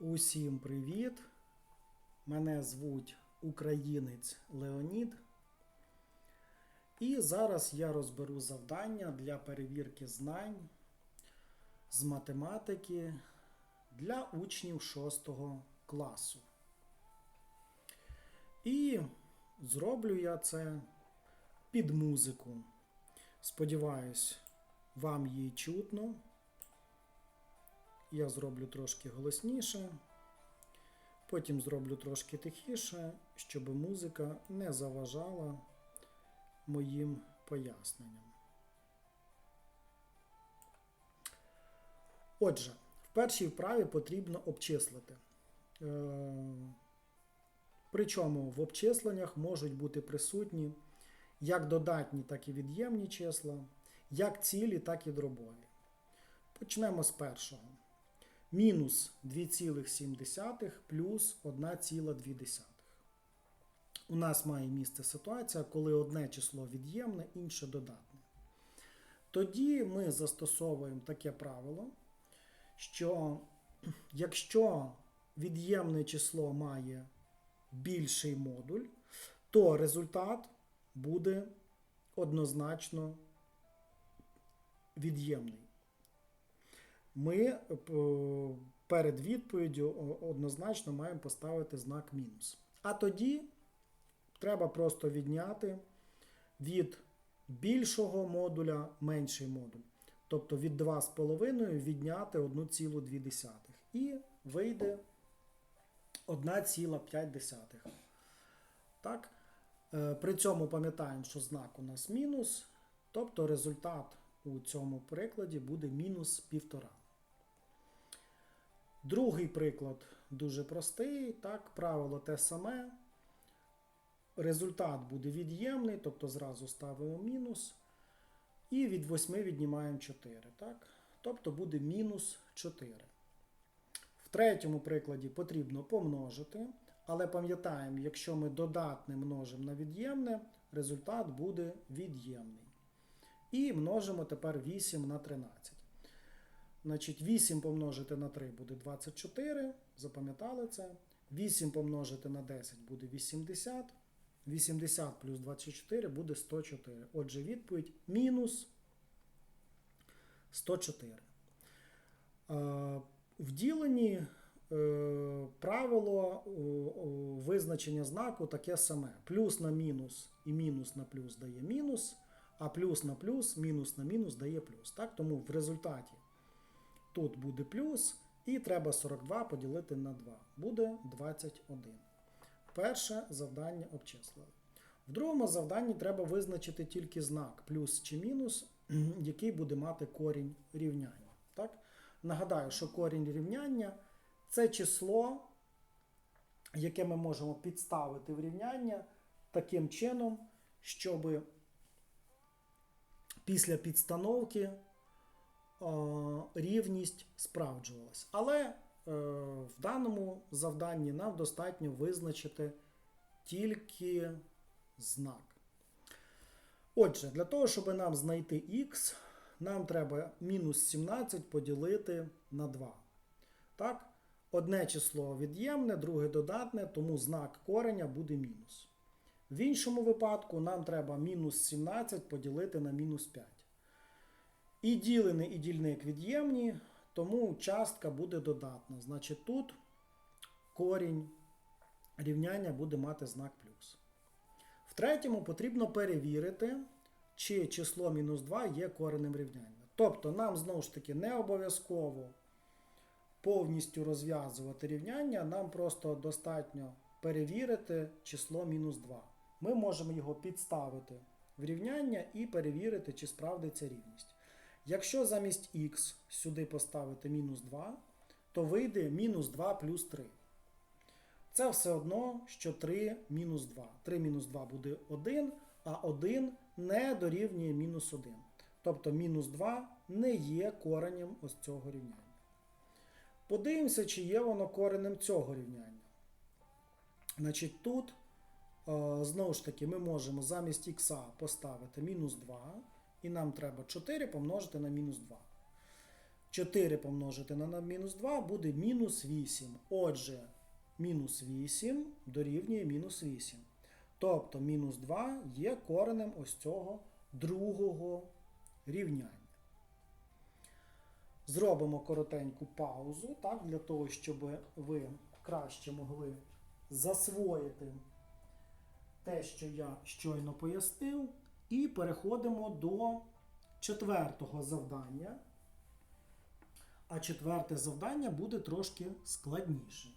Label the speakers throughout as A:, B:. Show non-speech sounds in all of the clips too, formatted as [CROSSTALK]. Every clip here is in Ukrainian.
A: Усім привіт! Мене звуть Українець Леонід. І зараз я розберу завдання для перевірки знань з математики для учнів 6 класу. І зроблю я це під музику. Сподіваюсь, вам її чутно. Я зроблю трошки голосніше, потім зроблю трошки тихіше, щоб музика не заважала моїм поясненням. Отже, в першій вправі потрібно обчислити. Е, Причому в обчисленнях можуть бути присутні як додатні, так і від'ємні числа, як цілі, так і дробові. Почнемо з першого. Мінус 2,7 плюс 1,2. У нас має місце ситуація, коли одне число від'ємне, інше додатне. Тоді ми застосовуємо таке правило, що якщо від'ємне число має більший модуль, то результат буде однозначно від'ємний. Ми е, перед відповіддю однозначно маємо поставити знак мінус. А тоді треба просто відняти від більшого модуля менший модуль. Тобто від 2,5 відняти 1,2. І вийде 1,5. Так? Е, При цьому пам'ятаємо, що знак у нас мінус, тобто результат у цьому прикладі буде мінус 1,5. Другий приклад дуже простий. Так, правило те саме. Результат буде від'ємний, тобто зразу ставимо мінус. І від 8 віднімаємо 4. Так? Тобто буде мінус 4. В третьому прикладі потрібно помножити. Але пам'ятаємо, якщо ми додатне множимо на від'ємне, результат буде від'ємний. І множимо тепер 8 на 13. Значить, 8 помножити на 3 буде 24. Запам'ятали це. 8 помножити на 10 буде 80. 80 плюс 24 буде 104. Отже, відповідь мінус 104. В діленні е, правило визначення знаку таке саме. Плюс на мінус і мінус на плюс дає мінус, а плюс на плюс, мінус на мінус дає плюс. Так? Тому в результаті тут буде плюс, і треба 42 поділити на 2. Буде 21. Перше завдання обчислили. В другому завданні треба визначити тільки знак плюс чи мінус, [CLEARS THROAT] який буде мати корінь рівняння. Так? Нагадаю, що корінь рівняння це число, яке ми можемо підставити в рівняння таким чином, щоб після підстановки рівність справджувалась. Але е, в даному завданні нам достатньо визначити тільки знак. Отже, для того, щоб нам знайти х, нам треба мінус 17 поділити на 2. Так? Одне число від'ємне, друге додатне, тому знак кореня буде мінус. В іншому випадку нам треба мінус 17 поділити на мінус 5. І ділений, і дільник від'ємні, тому частка буде додатна. Значить, тут корінь рівняння буде мати знак плюс. В третьому потрібно перевірити, чи число мінус 2 є коренем рівняння. Тобто, нам знову ж таки не обов'язково повністю розв'язувати рівняння, нам просто достатньо перевірити число мінус 2. Ми можемо його підставити в рівняння і перевірити, чи справдиться рівність. Якщо замість х сюди поставити мінус 2, то вийде мінус 2 плюс 3. Це все одно, що 3 мінус 2. 3 мінус 2 буде 1, а 1 не дорівнює мінус 1. Тобто мінус 2 не є коренем ось цього рівняння. Подивимося, чи є воно коренем цього рівняння. Значить, тут, знову ж таки, ми можемо замість х поставити мінус 2. І нам треба 4 помножити на мінус 2. 4 помножити на мінус 2 буде мінус 8. Отже, мінус 8 дорівнює мінус 8. Тобто мінус 2 є коренем ось цього другого рівняння. Зробимо коротеньку паузу, так, для того, щоб ви краще могли засвоїти те, що я щойно пояснив, і переходимо до четвертого завдання. А четверте завдання буде трошки складніше.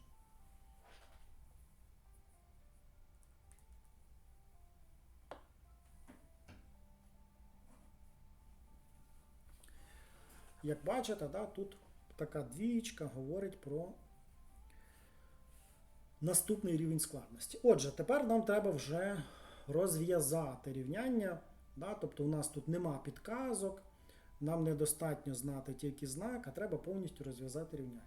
A: Як бачите, да, тут така двієчка говорить про наступний рівень складності. Отже, тепер нам треба вже розв'язати рівняння. Да, тобто у нас тут нема підказок, нам недостатньо знати тільки знак, а треба повністю розв'язати рівняння.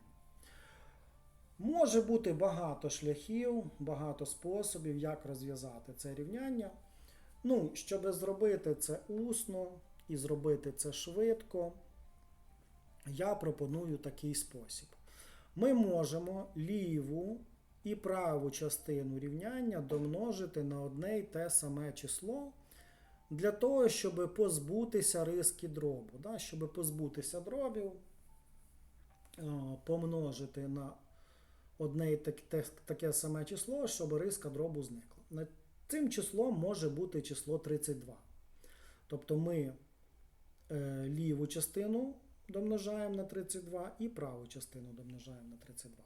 A: Може бути багато шляхів, багато способів, як розв'язати це рівняння. Ну, щоб зробити це усно і зробити це швидко, я пропоную такий спосіб. Ми можемо ліву і праву частину рівняння домножити на одне й те саме число для того, щоб позбутися риски дробу. Да? Щоб позбутися дробів, е, помножити на одне і таке, саме число, щоб риска дробу зникла. Цим числом може бути число 32. Тобто ми е, ліву частину домножаємо на 32 і праву частину домножаємо на 32.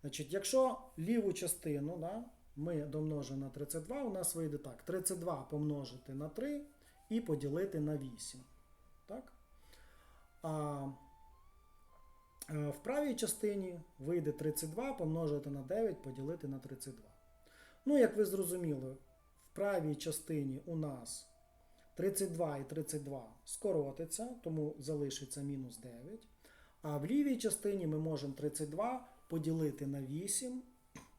A: Значить, Якщо ліву частину да, ми домножимо на 32, у нас вийде так: 32 помножити на 3 і поділити на 8. Так? А е, в правій частині вийде 32 помножити на 9 поділити на 32. Ну, як ви зрозуміли, в правій частині у нас 32 і 32 скоротиться, тому залишиться мінус 9. А в лівій частині ми можемо 32 поділити на 8,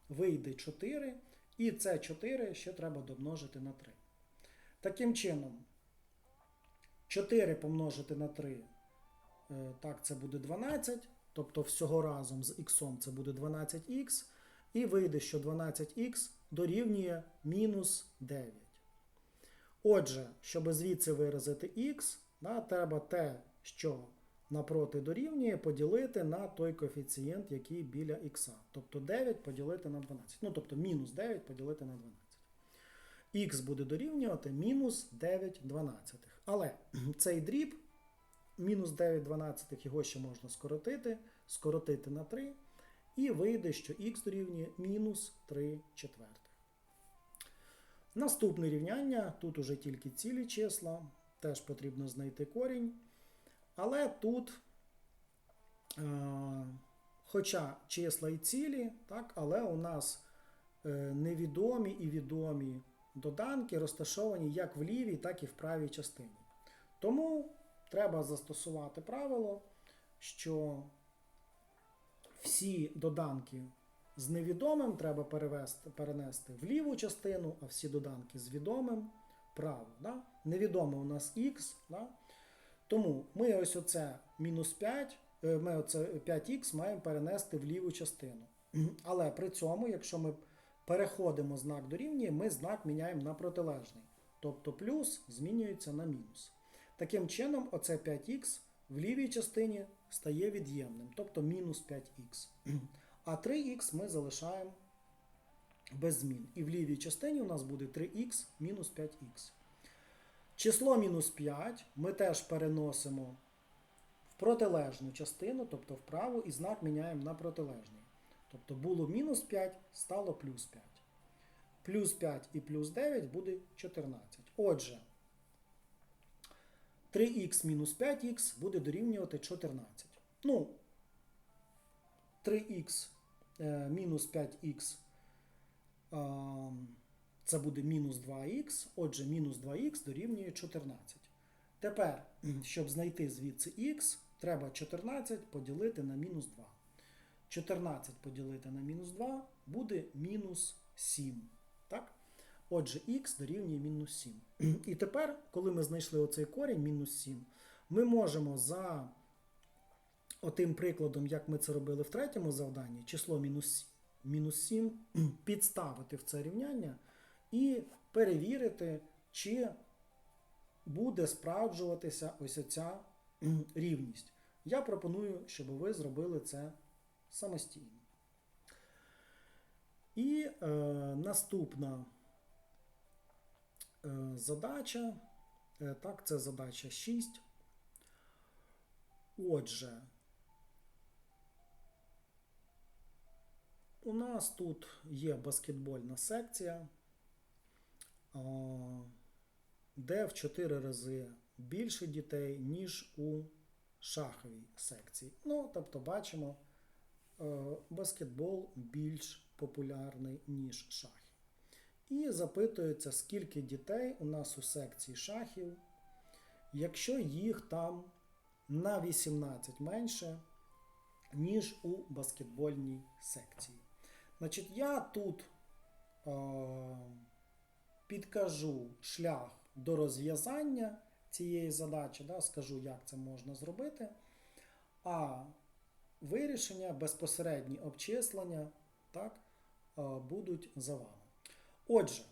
A: вийде 4, і це 4 ще треба домножити на 3. Таким чином, 4 помножити на 3, е, так, це буде 12, тобто всього разом з х це буде 12х, і вийде, що 12х дорівнює мінус 9. Отже, щоб звідси виразити х, да, треба те, що напроти дорівнює, поділити на той коефіцієнт, який біля х. Тобто 9 поділити на 12. Ну, тобто мінус 9 поділити на 12. Х буде дорівнювати мінус 9 дванадцятих. Але [CLEARS THROAT] цей дріб, мінус 9 дванадцятих, його ще можна скоротити, скоротити на 3, і вийде, що х дорівнює мінус 3 четвертих. Наступне рівняння, тут уже тільки цілі числа, теж потрібно знайти корінь. Але тут, е, хоча числа і цілі, так, але у нас е, невідомі і відомі доданки розташовані як в лівій, так і в правій частині. Тому треба застосувати правило, що всі доданки з невідомим треба перевести, перенести в ліву частину, а всі доданки з відомим праву. Да? Невідоме у нас х. Да? Тому ми ось оце мінус 5, е, ми оце 5х маємо перенести в ліву частину. [CLEARS THROAT] Але при цьому, якщо ми переходимо знак дорівнює, ми знак міняємо на протилежний. Тобто плюс змінюється на мінус. Таким чином, оце 5х в лівій частині стає від'ємним, тобто мінус 5х. [CLEARS THROAT] А 3х ми залишаємо без змін. І в лівій частині у нас буде 3х мінус 5х. Число мінус 5 ми теж переносимо в протилежну частину, тобто вправо, і знак міняємо на протилежний. Тобто було мінус 5, стало плюс 5. Плюс 5 і плюс 9 буде 14. Отже, 3х мінус 5х буде дорівнювати 14. Ну, 3х е, мінус 5х це буде мінус 2х, отже, мінус 2х дорівнює 14. Тепер, щоб знайти звідси х, треба 14 поділити на мінус 2. 14 поділити на мінус 2 буде мінус 7. Так? Отже, х дорівнює мінус 7. І тепер, коли ми знайшли оцей корінь мінус 7, ми можемо за отим прикладом, як ми це робили в третьому завданні, число мінус, мінус 7, підставити в це рівняння і перевірити, чи буде справджуватися ось оця рівність. Я пропоную, щоб ви зробили це самостійно. І е, наступна е, задача. Е, так, це задача 6. Отже, у нас тут є баскетбольна секція, де в 4 рази більше дітей, ніж у шаховій секції. Ну, тобто, бачимо, е, баскетбол більш популярний, ніж шахи. І запитується, скільки дітей у нас у секції шахів, якщо їх там на 18 менше, ніж у баскетбольній секції. Значить, я тут е, підкажу шлях до розв'язання цієї задачі, да, скажу, як це можна зробити. А вирішення, безпосередні обчислення так, е, будуть за вами. Отже,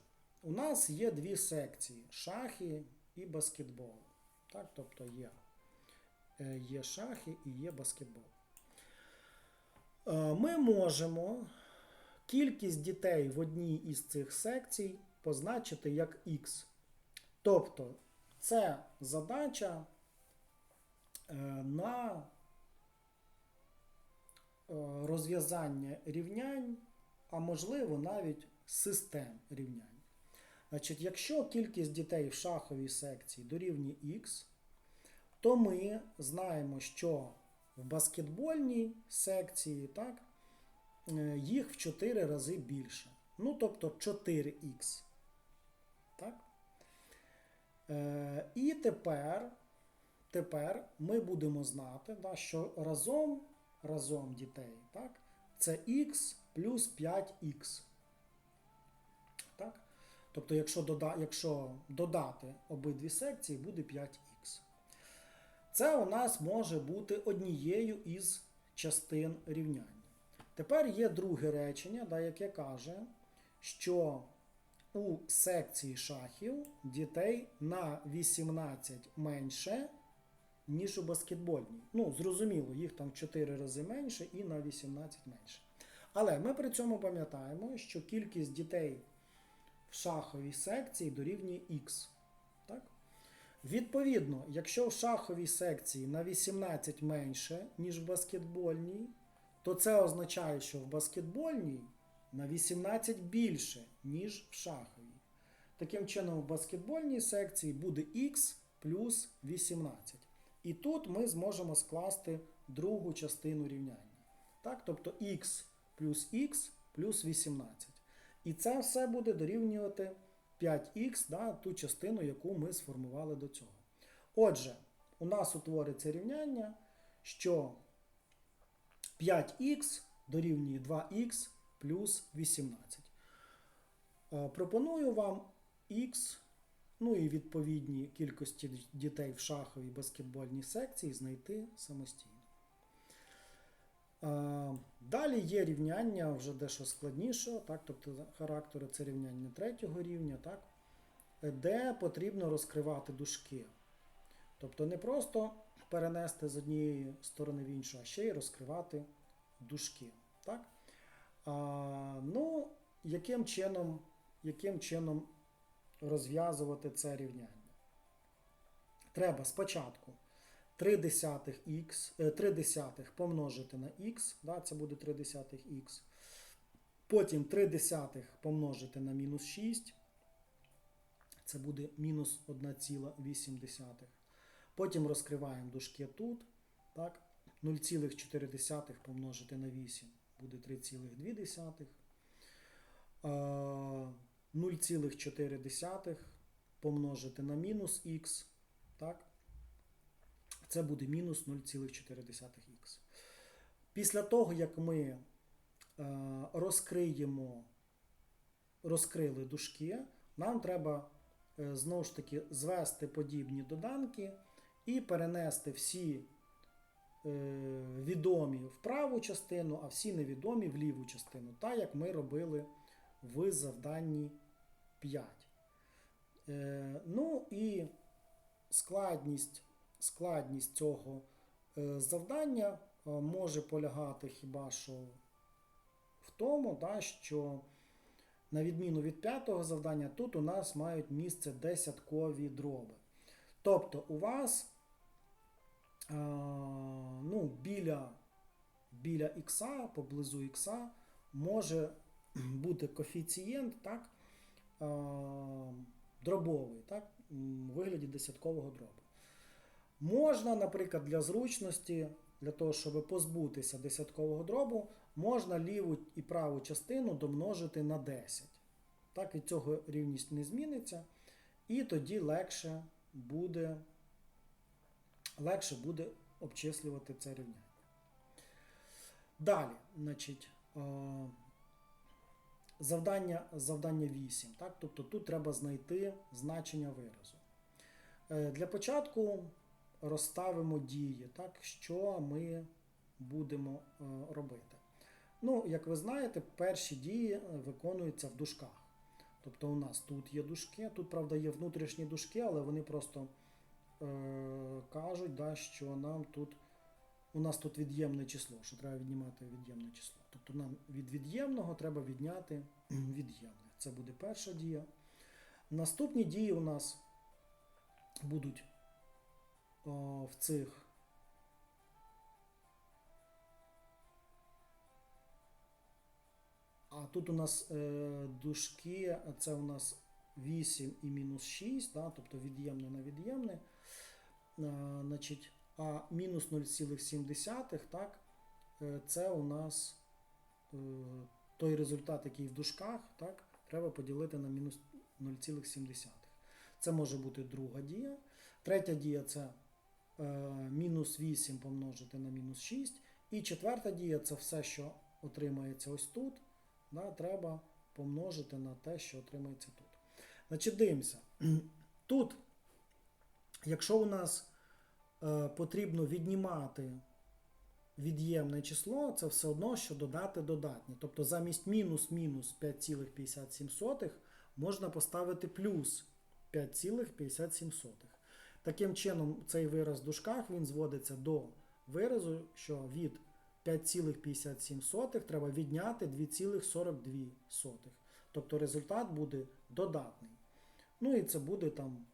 A: у нас є дві секції: шахи і баскетбол. Так, тобто є, е, є шахи і є баскетбол. Е, Ми можемо кількість дітей в одній із цих секцій позначити як Х. Тобто, це задача е, на е, розв'язання рівнянь, а можливо навіть систем рівнянь. Значить, якщо кількість дітей в шаховій секції дорівнює Х, то ми знаємо, що в баскетбольній секції так, е, їх в 4 рази більше. Ну, тобто 4х. Е, і тепер, тепер ми будемо знати, що разом, разом дітей так, це х плюс 5х. Так? Тобто, якщо, дода, якщо додати обидві секції, буде 5х. Це у нас може бути однією із частин рівняння. Тепер є друге речення, да, яке каже, що у секції шахів дітей на 18 менше, ніж у баскетбольній. Ну, зрозуміло, їх там в 4 рази менше і на 18 менше. Але ми при цьому пам'ятаємо, що кількість дітей в шаховій секції дорівнює Х. Так? Відповідно, якщо в шаховій секції на 18 менше, ніж в баскетбольній, то це означає, що в баскетбольній на 18 більше, ніж в шаховій. Таким чином, в баскетбольній секції буде х плюс 18. І тут ми зможемо скласти другу частину рівняння. Так? Тобто х плюс х плюс 18. І це все буде дорівнювати 5х, да, ту частину, яку ми сформували до цього. Отже, у нас утвориться рівняння, що 5х дорівнює 2х плюс 18. Е, Пропоную вам х, ну і відповідні кількості дітей в шаховій баскетбольній секції знайти самостійно. Е, Далі є рівняння вже дещо складнішого, так, тобто характеру це рівняння третього рівня, так, де потрібно розкривати дужки. Тобто не просто перенести з однієї сторони в іншу, а ще й розкривати дужки. Так? Ну, яким чином, яким чином розв'язувати це рівняння? Треба спочатку 3 десятих, х, 3 десятих помножити на х, да, це буде 3 десятих х. Потім 3 десятих помножити на мінус 6, це буде мінус 1,8. Потім розкриваємо дужки тут. Так, 0,4 помножити на 8 буде 3,2. 0,4 помножити на мінус х. Так, це буде мінус 0,4х. Після того, як ми е, розкриємо, розкрили дужки, нам треба е, знову ж таки звести подібні доданки і перенести всі відомі в праву частину, а всі невідомі в ліву частину, так як ми робили в завданні 5. Е, ну і складність, складність цього е, завдання е, може полягати хіба що в тому, да, що на відміну від п'ятого завдання, тут у нас мають місце десяткові дроби. Тобто у вас е, ну, біля, біля х, поблизу х, може [CLEARS THROAT] бути коефіцієнт так, е, дробовий, так, у вигляді десяткового дробу. Можна, наприклад, для зручності, для того, щоб позбутися десяткового дробу, можна ліву і праву частину домножити на 10. Так, від цього рівність не зміниться, і тоді легше буде, легше буде обчислювати це рівняння. Далі, значить, е, завдання, завдання 8. Так? Тобто тут треба знайти значення виразу. Е, Для початку розставимо дії, так, що ми будемо е, робити. Ну, як ви знаєте, перші дії виконуються в дужках. Тобто у нас тут є дужки, тут, правда, є внутрішні дужки, але вони просто кажуть, да, що нам тут у нас тут від'ємне число, що треба віднімати від'ємне число. Тобто нам від від'ємного треба відняти [CLEARS THROAT] від'ємне. Це буде перша дія. Наступні дії у нас будуть о, в цих А тут у нас е, дужки, це у нас 8 і мінус 6, да, тобто від'ємне на від'ємне. А, значить, а мінус 0,7, так, е, це у нас е, той результат, який в дужках, так, треба поділити на мінус 0,7. Це може бути друга дія. Третя дія це е, мінус 8 помножити на мінус 6. І четверта дія це все, що отримається ось тут да, треба помножити на те, що отримається тут. Значить, дивимося. [CLEARS THROAT] Тут, якщо у нас е, потрібно віднімати від'ємне число, це все одно, що додати додатнє. Тобто замість мінус-мінус 5,57 можна поставити плюс 5,57. Таким чином, цей вираз в дужках він зводиться до виразу, що від 5,57 треба відняти 2,42. Тобто результат буде додатний. Ну і це буде там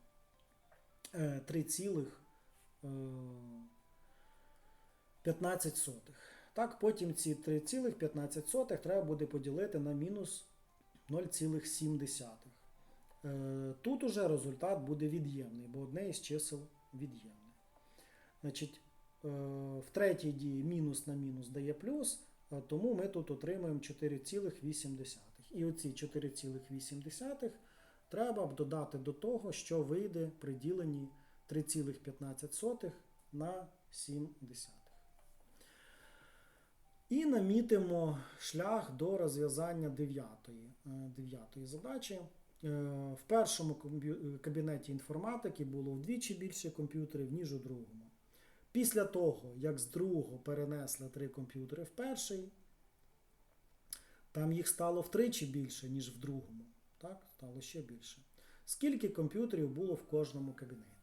A: 3,15. Так, потім ці 3,15 треба буде поділити на мінус 0,7. Е, Тут уже результат буде від'ємний, бо одне із чисел від'ємне. Значить, Е, в третій дії мінус на мінус дає плюс, е, тому ми тут отримуємо 4,8. І оці 4,8 треба б додати до того, що вийде при діленні 3,15 на 7. І намітимо шлях до розв'язання дев'ятої, дев'ятої задачі. Е, В першому кабінеті інформатики було вдвічі більше комп'ютерів, ніж у другому. Після того, як з другого перенесли три комп'ютери в перший, там їх стало втричі більше, ніж в другому. Так, стало ще більше. Скільки комп'ютерів було в кожному кабінеті?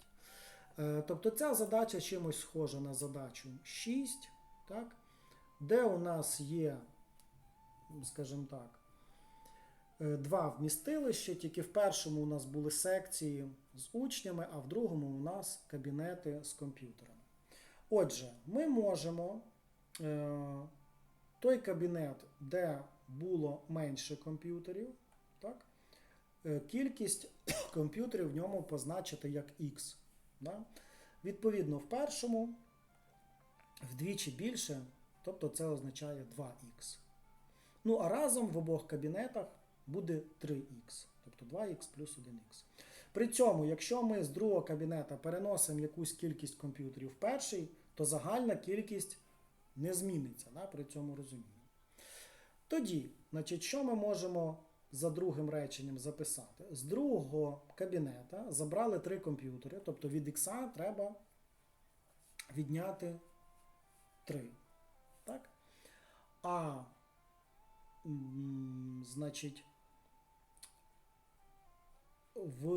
A: Е, тобто ця задача чимось схожа на задачу 6, так, де у нас є, скажімо так, е, два вмістилища, тільки в першому у нас були секції з учнями, а в другому у нас кабінети з комп'ютерами. Отже, ми можемо е, той кабінет, де було менше комп'ютерів, так, кількість [COUGHS] комп'ютерів в ньому позначити як X. Да? Відповідно, в першому вдвічі більше, тобто це означає 2х. Ну, а разом в обох кабінетах буде 3х, тобто 2х плюс 1х. При цьому, якщо ми з другого кабінета переносимо якусь кількість комп'ютерів в перший, то загальна кількість не зміниться да, при цьому розумінні. Тоді, значить, що ми можемо за другим реченням записати? З другого кабінета забрали три комп'ютери, тобто від X треба відняти 3. Так? А, значить, в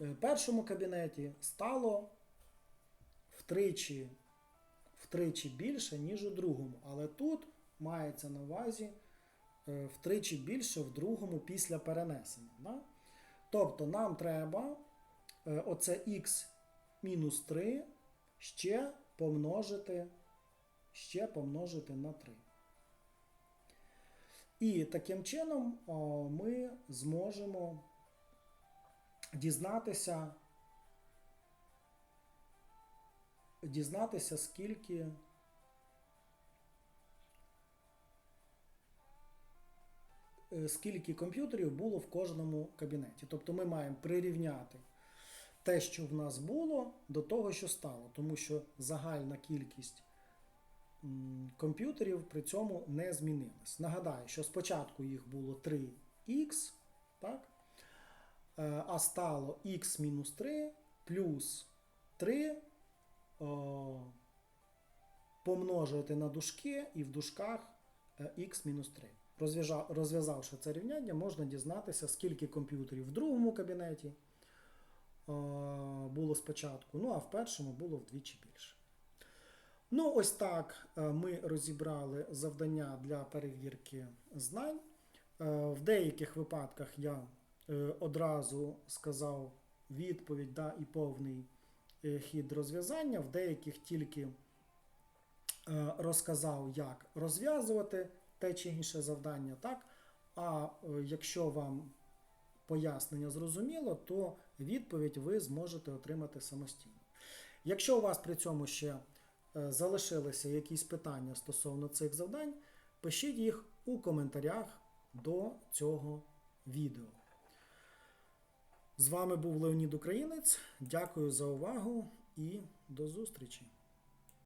A: е, першому кабінеті стало втричі, втричі більше, ніж у другому. Але тут мається на увазі е, втричі більше в другому після перенесення. Да? Тобто нам треба е, оце х мінус 3 ще помножити, ще помножити на 3. І таким чином ми зможемо дізнатися, дізнатися, скільки скільки комп'ютерів було в кожному кабінеті. Тобто ми маємо прирівняти те, що в нас було, до того, що стало, тому що загальна кількість комп'ютерів при цьому не змінилась. Нагадаю, що спочатку їх було 3х, так? Е, а стало х-3 плюс 3 о, помножити на дужки і в дужках х мінус 3. Розв'яжа- Розв'язавши це рівняння, можна дізнатися, скільки комп'ютерів в другому кабінеті було спочатку, ну а в першому було вдвічі більше. Ну, ось так е, ми розібрали завдання для перевірки знань. Е, В деяких випадках я е, одразу сказав відповідь да, і повний хід розв'язання, в деяких тільки розказав, як розв'язувати те чи інше завдання. Так? А е, якщо вам пояснення зрозуміло, то відповідь ви зможете отримати самостійно. Якщо у вас при цьому ще е, залишилися якісь питання стосовно цих завдань, пишіть їх у коментарях до цього відео. З вами був Леонід Українець. Дякую за увагу і до зустрічі!